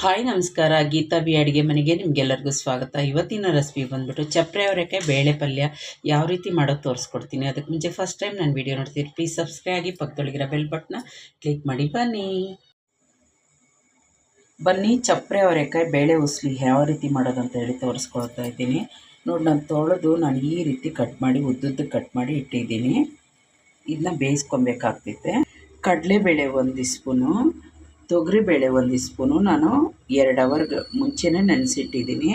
Hi, ನಮಸ್ಕಾರ. Geetha B ಅಡುಗೆ ಮನೆಗೆ ನಿಮಗೆಲ್ಲರಿಗೂ ಸ್ವಾಗತ. ಇವತ್ತಿನ ರೆಸಿಪಿ ಬಂದ್ಬಿಟ್ಟು ಚಪ್ರೆ ಅವರೆಕಾಯಿ ಬೇಳೆ ಪಲ್ಯ ಯಾವ ರೀತಿ ಮಾಡೋದು ತೋರಿಸ್ಕೊಡ್ತೀನಿ. ಅದಕ್ಕೆ ಮುಂಚೆ ಫಸ್ಟ್ ಟೈಮ್ ನಾನು ವೀಡಿಯೋ ನೋಡ್ತೀನಿ ಪ್ಲೀಸ್ ಸಬ್ಸ್ಕ್ರೈಬ್ ಆಗಿ ಪಕ್ಕದೊಳಗಿರೋ ಬೆಲ್ ಬಟ್ನ ಕ್ಲಿಕ್ ಮಾಡಿ. ಬನ್ನಿ. ಬನ್ನಿ ಚಪ್ಪರೆ ಅವರೆಕಾಯಿ ಬೇಳೆ ಉಸ್ಲಿ ಯಾವ ರೀತಿ ಮಾಡೋದು ಅಂತ ಹೇಳಿ ತೋರಿಸ್ಕೊಳ್ತಾ ಇದ್ದೀನಿ. ನೋಡಿ, ನಾನು ತೊಳೆದು ನಾನು ಈ ರೀತಿ ಕಟ್ ಮಾಡಿ, ಉದ್ದುದ್ದು ಕಟ್ ಮಾಡಿ ಇಟ್ಟಿದ್ದೀನಿ. ಇದನ್ನ ಬೇಯಿಸ್ಕೊಬೇಕಾಗ್ತೈತೆ. ಕಡಲೆಬೇಳೆ ಒಂದು ಸ್ಪೂನು ತೊಗರಿಬೇಳೆ ಒಂದು ಸ್ಪೂನು ನಾನು ಎರಡು ಅವರ್ ಮುಂಚೆನೇ ನೆನೆಸಿಟ್ಟಿದ್ದೀನಿ.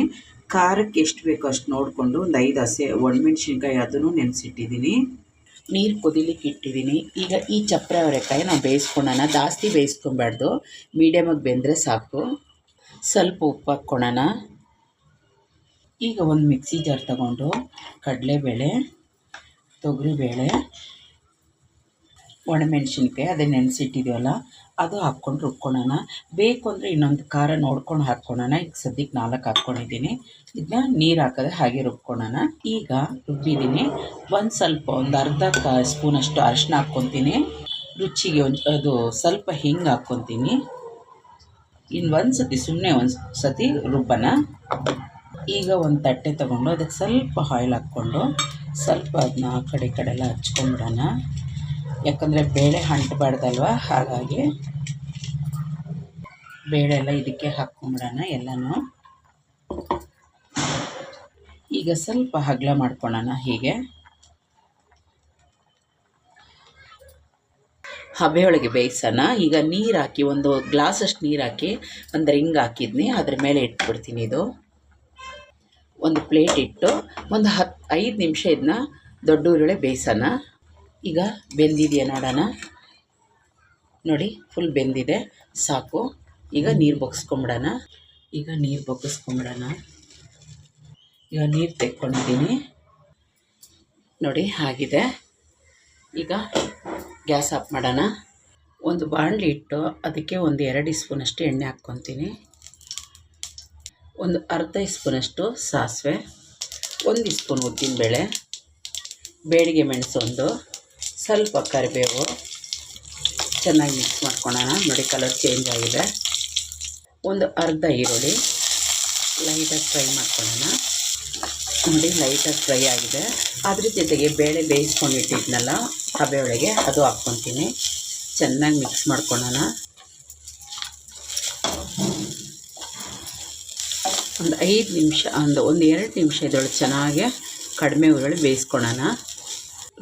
ಖಾರಕ್ಕೆ ಎಷ್ಟು ಬೇಕೋ ಅಷ್ಟು ನೋಡಿಕೊಂಡು ಒಂದು ಐದು ಹಸೆ ಒಣಮೆಣ್ಸಿನ್ಕಾಯಿ ಅದನ್ನು ನೆನೆಸಿಟ್ಟಿದ್ದೀನಿ. ನೀರು ಕುದಿಲಿಕ್ಕೆ ಇಟ್ಟಿದ್ದೀನಿ. ಈಗ ಈ ಚಪ್ಪರ ಅವರೆಕಾಯಿ ನಾವು ಬೇಯಿಸ್ಕೊಳ್ಳೋಣ. ಜಾಸ್ತಿ ಬೇಯಿಸ್ಕೊಬಾರ್ದು ಮೀಡಿಯಮಾಗಿ ಬೆಂದರೆ ಸಾಕು. ಸ್ವಲ್ಪ ಉಪ್ಪು ಹಾಕ್ಕೊಳ್ಳೋಣ. ಈಗ ಒಂದು ಮಿಕ್ಸಿ ಜಾರ್ ತಗೊಂಡು ಕಡಲೆಬೇಳೆ, ತೊಗರಿಬೇಳೆ ಒಣಮೆಣ್ಸಿನ್ಕಾಯಿ, ಅದೇ ನೆನೆಸಿಟ್ಟಿದ್ದೀವಲ್ಲ ಅದು ಹಾಕ್ಕೊಂಡು ರುಬ್ಕೊಳ್ಳೋಣ ಬೇಕು ಅಂದರೆ ಇನ್ನೊಂದು ಖಾರ ನೋಡ್ಕೊಂಡು ಹಾಕ್ಕೊಳ್ಳೋಣ ಈಗ ಸದ್ಯಕ್ಕೆ ನಾಲ್ಕು ಹಾಕ್ಕೊಂಡಿದ್ದೀನಿ. ಇದನ್ನ ನೀರು ಹಾಕದೆ ಹಾಗೆ ರುಬ್ಕೊಳ್ಳೋಣ ಈಗ ರುಬ್ಬಿದ್ದೀನಿ. ಒಂದು ಸ್ವಲ್ಪ ಒಂದು ಅರ್ಧ ಕ ಸ್ಪೂನಷ್ಟು ಅರಿಶಿನ ಹಾಕ್ಕೊತೀನಿ. ರುಚಿಗೆ ಒಂದು ಅದು ಸ್ವಲ್ಪ ಹಿಂಗೆ ಹಾಕ್ಕೊತೀನಿ. ಇನ್ನು ಒಂದು ಸತಿ ಸುಮ್ಮನೆ ಒಂದು ಸತಿ ರುಬ್ಬನ ಈಗ ಒಂದು ತಟ್ಟೆ ತೊಗೊಂಡು ಅದಕ್ಕೆ ಸ್ವಲ್ಪ ಆಯಿಲ್ ಹಾಕ್ಕೊಂಡು ಸ್ವಲ್ಪ ಅದನ್ನ ಆ ಕಡೆ ಕಡೆ ಎಲ್ಲ ಹಚ್ಕೊಂಬಿಡೋಣ. ಯಾಕಂದರೆ ಬೇಳೆ ಅಂಟಬಾರ್ದಲ್ವ? ಹಾಗಾಗಿ ಬೇಳೆ ಎಲ್ಲ ಇದಕ್ಕೆ ಹಾಕ್ಕೊಂಬಿಡೋಣ ಎಲ್ಲನೂ. ಈಗ ಸ್ವಲ್ಪ ಹಗ್ಲ ಮಾಡ್ಕೊಳ್ಳೋಣ ಹೀಗೆ. ಹಬೆಯೊಳಗೆ ಬೇಯಿಸೋಣ. ಈಗ ನೀರು ಹಾಕಿ, ಒಂದು ಗ್ಲಾಸಷ್ಟು ನೀರು ಹಾಕಿ, ಒಂದು ರಿಂಗ್ ಹಾಕಿದ್ನಿ. ಅದ್ರ ಮೇಲೆ ಇಟ್ಬಿಡ್ತೀನಿ ಇದು. ಒಂದು ಪ್ಲೇಟ್ ಇಟ್ಟು, ಒಂದು ಹತ್ತು ಐದು ನಿಮಿಷ ಇದನ್ನ ದೊಡ್ಡ ಉರುಳೆ ಬೇಯಿಸೋಣ. ಈಗ ಬೆಂದಿದೆಯಾ ನೋಡೋಣ. ನೋಡಿ ಫುಲ್ ಬೆಂದಿದೆ. ಸಾಕು. ಈಗ ನೀರು ಬಗ್ಸ್ಕೊಂಬಿಡೋಣ. ಈಗ ನೀರು ಬಗ್ಗಿಸ್ಕೊಂಬಿಡೋಣ ಈಗ ನೀರು ತೆಕ್ಕೊಂಡಿದ್ದೀನಿ. ನೋಡಿ, ಆಗಿದೆ. ಈಗ ಗ್ಯಾಸ್ ಆಫ್ ಮಾಡೋಣ. ಒಂದು ಬಾಣಲಿ ಇಟ್ಟು ಅದಕ್ಕೆ ಒಂದು ಎರಡು ಸ್ಪೂನಷ್ಟು ಎಣ್ಣೆ ಹಾಕ್ಕೊತೀನಿ. ಒಂದು ಅರ್ಧ ಸ್ಪೂನಷ್ಟು ಸಾಸಿವೆ. ಒಂದು ಸ್ಪೂನ್ ಉದ್ದಿನಬೇಳೆ. ಬೇಡಿಗೆ ಮೆಣಸೊಂದು ಸ್ವಲ್ಪ ಕರಿಬೇವು ಚೆನ್ನಾಗಿ ಮಿಕ್ಸ್ ಮಾಡ್ಕೊಳ್ಳೋಣ ನೋಡಿ ಕಲರ್ ಚೇಂಜ್ ಆಗಿದೆ. ಒಂದು ಅರ್ಧ ಈರುಳ್ಳಿ ಲೈಟಾಗಿ ಫ್ರೈ ಮಾಡ್ಕೊಳ್ಳೋಣ ನೋಡಿ ಲೈಟಾಗಿ ಫ್ರೈ ಆಗಿದೆ. ಅದ್ರ ಜೊತೆಗೆ ಬೇಳೆ ಬೇಯಿಸ್ಕೊಂಡು ಇಟ್ಟಿದ್ನಲ್ಲ ಹಬೆ ಒಳಗೆ ಅದು ಹಾಕ್ಕೊತೀನಿ. ಚೆನ್ನಾಗಿ ಮಿಕ್ಸ್ ಮಾಡ್ಕೊಳ್ಳೋಣ ಒಂದು ಐದು ನಿಮಿಷ, ಒಂದು ಒಂದು ಎರಡು ನಿಮಿಷ ಇದೊಳಗೆ ಚೆನ್ನಾಗಿ ಕಡಿಮೆ ಉರುಳಿ ಬೇಯಿಸ್ಕೊಳ್ಳೋಣ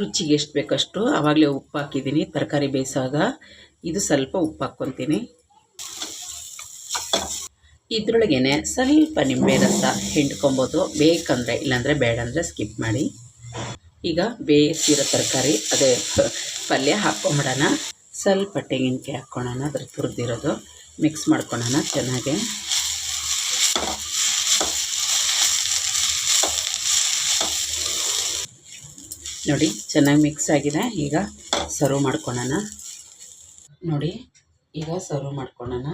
ರುಚಿಗೆ ಎಷ್ಟು ಬೇಕಷ್ಟು ಆವಾಗಲೇ ಉಪ್ಪು ಹಾಕಿದ್ದೀನಿ. ತರಕಾರಿ ಬೇಯಿಸಾಗ ಇದು ಸ್ವಲ್ಪ ಉಪ್ಪು ಹಾಕ್ಕೊತೀನಿ. ಇದರೊಳಗೇನೆ ಸ್ವಲ್ಪ ನಿಂಬೆ ರಸ ಹಿಂಡ್ಕೊಬೋದು. ಬೇಕಂದರೆ, ಇಲ್ಲಾಂದರೆ ಬೇಡ ಅಂದರೆ ಸ್ಕಿಪ್ ಮಾಡಿ. ಈಗ ಬೇಯಿಸಿರೋ ತರಕಾರಿ, ಅದೇ ಪಲ್ಯ ಹಾಕ್ಕೊಂಬಿಡೋಣ. ಸ್ವಲ್ಪ ತೆಂಗಿನಕಾಯಿ ಹಾಕ್ಕೊಳೋಣ ಅದ್ರ ತುರಿದಿರೋದು. ಮಿಕ್ಸ್ ಮಾಡ್ಕೊಳೋಣ ಚೆನ್ನಾಗೆ. ನೋಡಿ, ಚೆನ್ನಾಗಿ ಮಿಕ್ಸ್ ಆಗಿದೆ. ಈಗ ಸರ್ವ್ ಮಾಡ್ಕೊಳ್ಳೋಣ ನೋಡಿ, ಈಗ ಸರ್ವ್ ಮಾಡ್ಕೊಳ್ಳೋಣ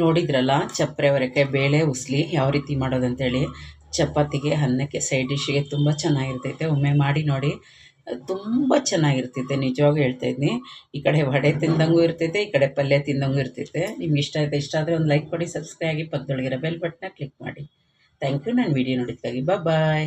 ನೋಡಿದ್ರಲ್ಲ ಚಪ್ಪರೆ ಅವರೆಕಾಯಿ ಬೇಳೆ, ಉಸ್ಲಿ ಯಾವ ರೀತಿ ಮಾಡೋದಂತೇಳಿ? ಚಪಾತಿಗೆ, ಅನ್ನಕ್ಕೆ ಸೈಡ್ ಡಿಶ್ಗೆ ತುಂಬ ಚೆನ್ನಾಗಿರ್ತೈತೆ. ಒಮ್ಮೆ ಮಾಡಿ ನೋಡಿ. ತುಂಬ ಚೆನ್ನಾಗಿರ್ತೈತೆ ನಿಜವಾಗೂ ಹೇಳ್ತಾ ಇದ್ದೀನಿ. ಈ ಕಡೆ ವಡೆ ತಿಂದಂಗೂ ಇರ್ತೈತೆ, ಈ ಕಡೆ ಪಲ್ಯ ತಿಂದಂಗೂ ಇರ್ತೈತೆ. ನಿಮ್ಗೆ ಇಷ್ಟ ಆಯ್ತಾ, ಇಷ್ಟ ಆದರೆ ಒಂದು ಲೈಕ್ ಕೊಡಿ ಸಬ್ಸ್ಕ್ರೈಬ್ ಆಗಿ ಪಕ್ಕದೊಳಗಿರೋ ಬೆಲ್ ಬಟನ್ನ ಕ್ಲಿಕ್ ಮಾಡಿ. ಥ್ಯಾಂಕ್ ಯು ನಾನು ವೀಡಿಯೋ ನೋಡಿದ್ದಾಗಿ ಬಾಯ್